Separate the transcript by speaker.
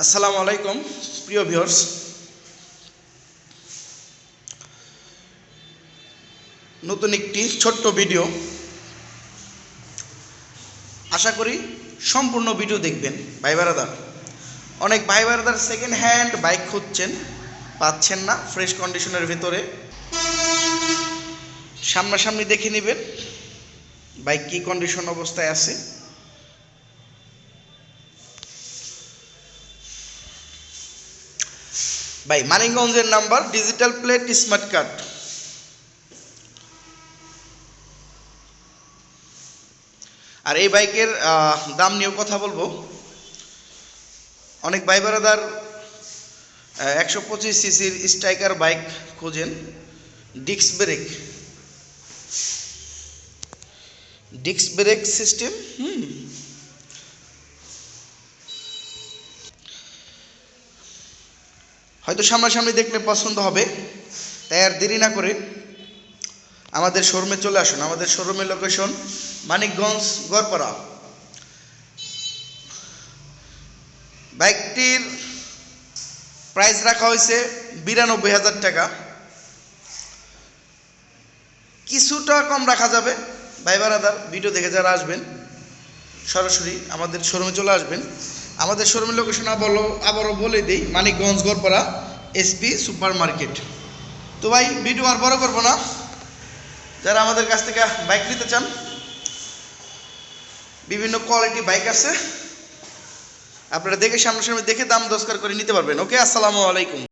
Speaker 1: আসসালামু আলাইকুম, প্রিয় ভিউয়ার্স। নতুন একটি ছোট্ট ভিডিও। আশা করি সম্পূর্ণ ভিডিও দেখবেন, ভাই বারাদার। অনেক ভাই বারাদার সেকেন্ড হ্যান্ড বাইক খুঁজছেন, পাচ্ছেন না ফ্রেশ কন্ডিশনের ভিতরে। সামনাসামনি দেখে নেবেন বাইক কী কন্ডিশন অবস্থায় আছে। ভাই, মানিকগঞ্জের number digital plate smart card আর এই বাইকের দাম নিয়েও কথা বলব। অনেক ভাই একশো পঁচিশ সিসির স্ট্রাইকার বাইক খোঁজেন ডিক্স ব্রেক। ডিক্স ব্রেক সিস্টেম, হুম হয়তো সামনাসামনি দেখলে পছন্দ হবে, তাই আর দেরি না করে আমাদের শোরুমে চলে আসুন। আমাদের শোরুমের লোকেশন মানিকগঞ্জ, গড়পাড়া। বাইকটির প্রাইস রাখা হয়েছে বিরানব্বই হাজার টাকা। কিছুটা কম রাখা যাবে। ভাই বারাদার ভিডিও দেখে যারা আসবেন, সরাসরি আমাদের শোরুমে চলে আসবেন। আমাদের শোরুমের লোকেশন আবারও আবারও বলে দিই, Manikganj, Garpara SP super market তো ভাই ভিডিও আর বড় করব না। যারা আমাদের কাছ থেকে বাইক নিতে চান, বিভিন্ন কোয়ালিটি বাইক আছে, আপনারা দেখে সামনাসামনি দেখে দাম দস্কার করে নিতে পারবেন। ওকে আসসালামু আলাইকুম।